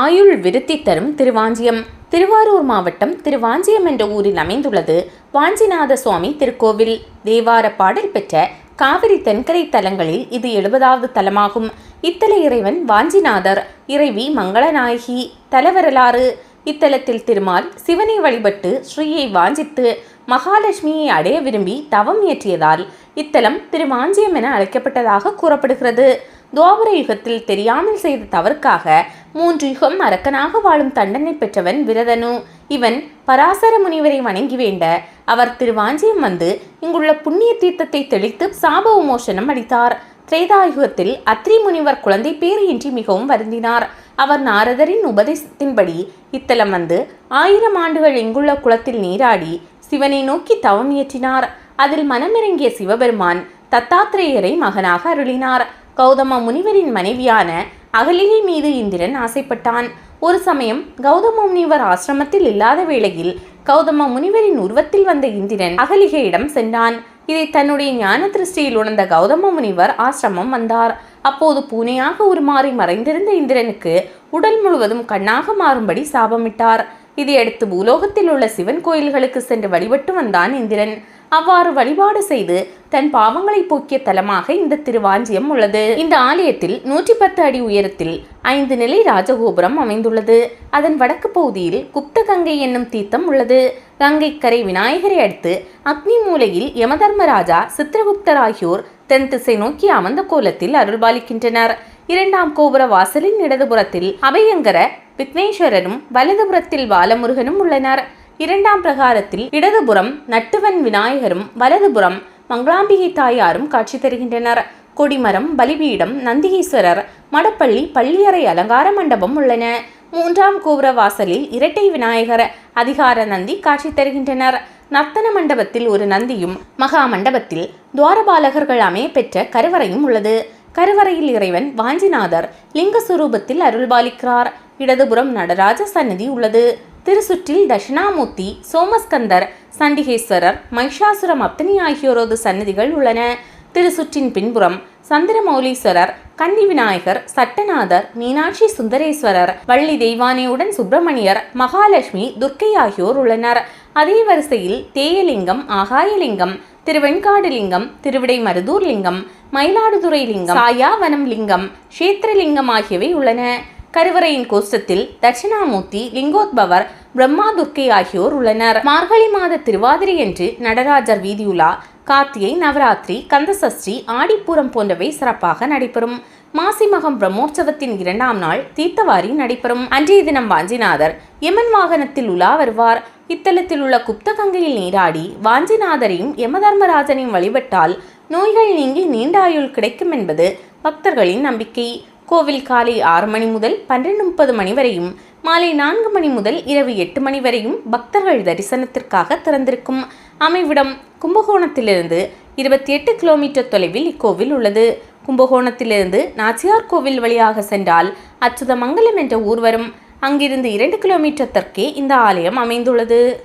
ஆயுள் விருத்தி தரும் திருவாஞ்சியம். திருவாரூர் மாவட்டம் திருவாஞ்சியம் என்ற ஊரில் அமைந்துள்ளது வாஞ்சிநாத சுவாமி திருக்கோவில். தேவார பாடல் பெற்ற காவிரி தென்கரை தலங்களில் இது எழுபதாவது தலமாகும். இத்தல இறைவன் வாஞ்சிநாதர் இறைவி மங்களநாயகி தலவரலாறு. இத்தலத்தில் திருமால் சிவனை வழிபட்டு ஸ்ரீயை வாஞ்சித்து மகாலட்சுமியை அடைய விரும்பி தவம் இயற்றியதால் இத்தலம் திருவாஞ்சியம் என அழைக்கப்பட்டதாக கூறப்படுகிறது. துவாபர யுகத்தில் தெரியாமல் செய்த தவறுக்காக மூன்று யுகம் அரக்கனாக வாழும் தண்டனை பெற்றவன் விரதனு. இவன் பராசர முனிவரை வணங்கி வேண்ட அவர் திருவாஞ்சியம் வந்து இங்குள்ள புண்ணிய தீர்த்தத்தை தெளித்து சாப உமோஷனம் அளித்தார். திரேதாயுகத்தில் அத்ரி முனிவர் குழந்தை பேறு இன்றி மிகவும் வருந்தினார். அவர் நாரதரின் உபதேசத்தின்படி இத்தலம் வந்து ஆயிரம் ஆண்டுகள் இங்குள்ள குளத்தில் நீராடி சிவனை நோக்கி தவம் இயற்றினார். அதில் மனமிறங்கிய சிவபெருமான் தத்தாத்திரேயரை மகனாக அருளினார். கௌதம முனிவரின் மனைவியான அகலிகை மீது இந்திரன் ஆசைப்பட்டான். ஒரு சமயம் கௌதம முனிவர் ஆசிரமத்தில் இல்லாத வேளையில் கௌதம முனிவரின் உருவத்தில் வந்த இந்திரன் அகலிகையிடம் சென்றான். இதை தன்னுடைய ஞான திருஷ்டியில் உணர்ந்த கௌதம முனிவர் ஆசிரமம் வந்தார். அப்போது பூனையாக உருமாறி மறைந்திருந்த இந்திரனுக்கு உடல் முழுவதும் கண்ணாக மாறும்படி சாபமிட்டார். இதையடுத்து பூலோகத்தில் உள்ள சிவன் கோயில்களுக்கு சென்று வழிபட்டு வந்தான் இந்திரன். அவ்வாறு வழிபாடு செய்து தன் பாவங்களை போக்கிய தலமாக இந்த திருவாஞ்சியம் உள்ளது. இந்த ஆலயத்தில் நூற்றி பத்து அடி உயரத்தில் ஐந்து நிலை ராஜகோபுரம் அமைந்துள்ளது. அதன் வடக்கு பகுதியில் குப்த கங்கை என்னும் தீர்த்தம் உள்ளது. கங்கைக்கரை விநாயகரை அடுத்து அக்னி மூலையில் யமதர்மராஜா சித்திரகுப்தர் ஆகியோர் தென் திசை நோக்கி அமர்ந்த கோலத்தில் அருள்பாலிக்கின்றனர். இரண்டாம் கோபுர வாசலின் இடதுபுறத்தில் அபயங்கர விக்னேஸ்வரரும் வலதுபுறத்தில் பாலமுருகனும் உள்ளனர். இரண்டாம் பிரகாரத்தில் இடதுபுறம் நட்டுவன் விநாயகரும் வலதுபுறம் மங்களாம்பிகை தாயாரும் காட்சி தருகின்றனர். கொடிமரம் பலிபீடம் நந்திகீஸ்வரர் மடப்பள்ளி பள்ளியறை அலங்கார மண்டபம் உள்ளன. மூன்றாம் கோபுர வாசலில் இரட்டை விநாயகர் அதிகார நந்தி காட்சி தருகின்றனர். நர்த்தன மண்டபத்தில் ஒரு நந்தியும் மகா மண்டபத்தில் துவாரபாலகர்கள் அமைய பெற்ற கருவறையும் உள்ளது. கருவறையில் இறைவன் வாஞ்சிநாதர் லிங்க சுரூபத்தில் அருள்பாலிக்கிறார். இடதுபுறம் நடராஜ சன்னதி உள்ளது. திருசுற்றில் தட்சிணாமூர்த்தி சோமஸ்கந்தர் சண்டிகேஸ்வரர் மைஷாசுரம் அப்தனி ஆகியோரது சன்னதிகள் உள்ளன. திருசுற்றின் பின்புறம் சந்திரமௌலீஸ்வரர் கன்னி விநாயகர் சட்டநாதர் மீனாட்சி சுந்தரேஸ்வரர் வள்ளி தெய்வானையுடன் சுப்பிரமணியர் மகாலட்சுமி துர்க்கை ஆகியோர் உள்ளனர். அதே வரிசையில் தேயலிங்கம் ஆகாயலிங்கம் திருவெண்காடு லிங்கம் திருவிடை மருதூர் லிங்கம் மயிலாடுதுறை லிங்கம் சாயாவனம் லிங்கம் கஷேத்திரலிங்கம் ஆகியவை உள்ளன. கருவறையின் கோஷ்டத்தில் தட்சிணாமூர்த்தி லிங்கோத்பவர் பிரம்மா துர்க்கை ஆகியோர் உள்ளனர். மார்கழி மாத திருவாதிரை என்று நடராஜர் வீதியுலா கார்த்திகை நவராத்திரி கந்தசஷ்டி ஆடிப்பூரம் போன்றவை சிறப்பாக நடைபெறும். மாசி மகம் பிரம்மோற்சவத்தின் இரண்டாம் நாள் தீர்த்தவாரி நடைபெறும். அன்றைய தினம் வாஞ்சிநாதர் யமன் வாகனத்தில் உலா வருவார். இத்தலத்தில் உள்ள குப்தகங்கையில் நீராடி வாஞ்சிநாதரையும் யமதர்மராஜனையும் வழிபட்டால் நோய்கள் நீங்கி நீண்ட ஆயுள் கிடைக்கும் என்பது பக்தர்களின் நம்பிக்கை. கோவில் காலை ஆறு மணி முதல் பன்னிரண்டு முப்பது மணி வரையும் மாலை நான்கு மணி முதல் இரவு எட்டு மணி வரையும் பக்தர்கள் தரிசனத்திற்காக திறந்திருக்கும். அமைவிடம் கும்பகோணத்திலிருந்து இருபத்தி எட்டு கிலோமீட்டர் தொலைவில் இக்கோவில் உள்ளது. கும்பகோணத்திலிருந்து நாச்சியார் கோவில் வழியாக சென்றால் அச்சுதமங்கலம் என்ற ஊர் வரும். அங்கிருந்து இரண்டு கிலோமீட்டர் தெற்கே இந்த ஆலயம் அமைந்துள்ளது.